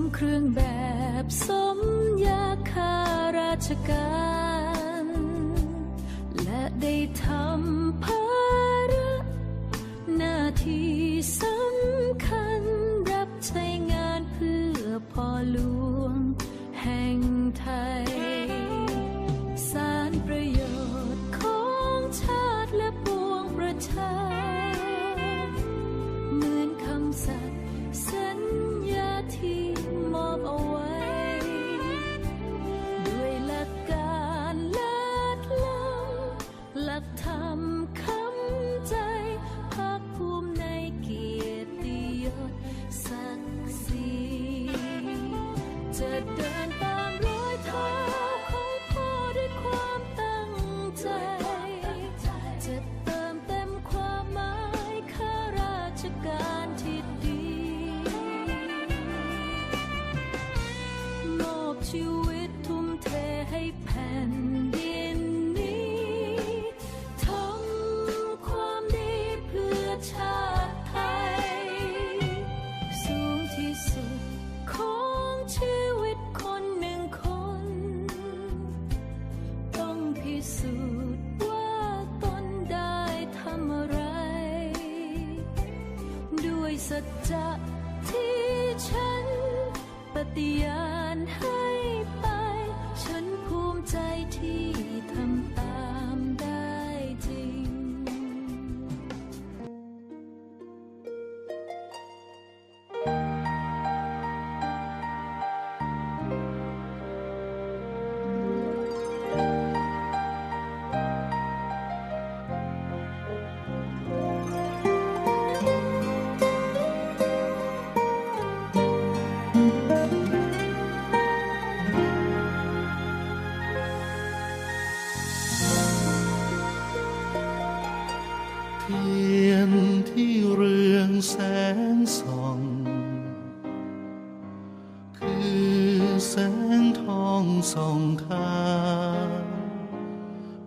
มเครื่องแบบสมยาคาราชการ และได้ทำภาระหน้าที่สำคัญรับใช้งานเพื่อพ่อหลวงแห่งไทย สารประโยชน์ของชาติและปวงประชา จะเดิน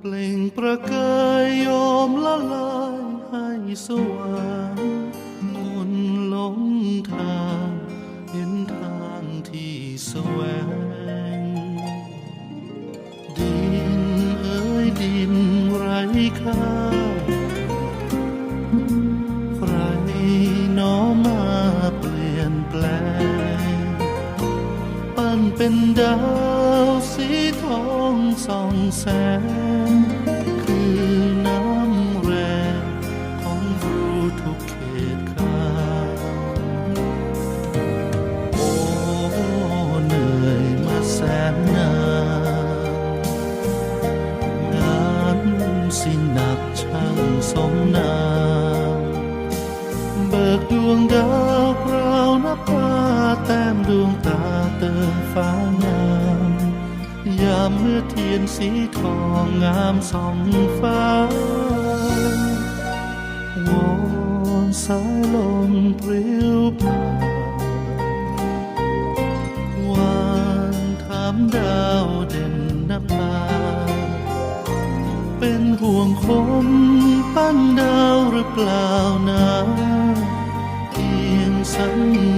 เปล่งประกายโยมละลายให้สว่างมนหลงทางเห็นทางที่แสวง ดินเอ้ยดินไรค่าใครน้อมาเปลี่ยนแปลง ปั้นเป็นดาว ส่องแสงคือน้ำแรงของรู้ทุกเขตข้าโอ้เหนื่อยมาแสนนานงานสิหนักช่างสมนามเบิกดวงดาวเปล่านับว่าแต้มดวงตาเติมฟ้างา มยามเมื่อเทียนสีทองงามส่องฟ้าวอนสายลมปลิวผ่านวานถามดาวเด่นนภาเป็นห่วงคมปั้นดาวหรือเปล่านะเพียงสัญญา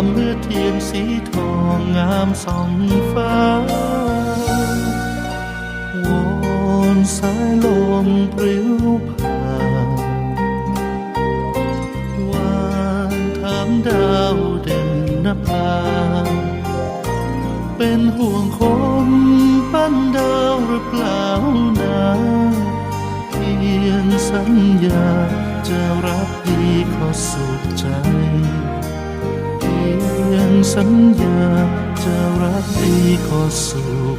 ามเมื่อเทียนสีทองงามสองฟ้าวอนสายลมปลิว สัญญาจะรักดีขอสุข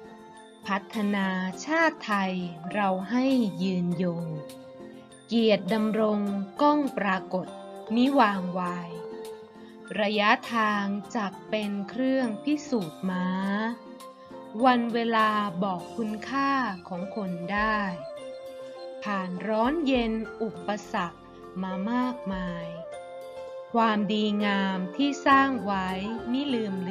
พัฒนาชาติไทยเราให้ยืนยง เกียรติดำรงก้องปรากฏมิวางวาย ระยะทางจักเป็นเครื่องพิสูจน์ม้า วันเวลาบอกคุณค่าของคนได้ ผ่านร้อนเย็นอุปสรรคมามากมาย ความดีงามที่สร้างไว้มิลืมเลือน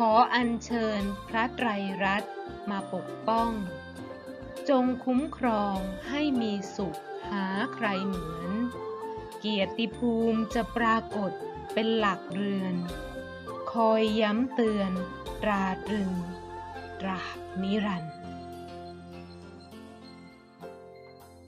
ขออัญเชิญพระไตรรัตน์มาปกป้อง จงคุ้มครองให้มีสุขหาใครเหมือน เกียรติภูมิจะปรากฏเป็นหลักเรือน คอยย้ำเตือนตราตรึงตราบนิรันดร์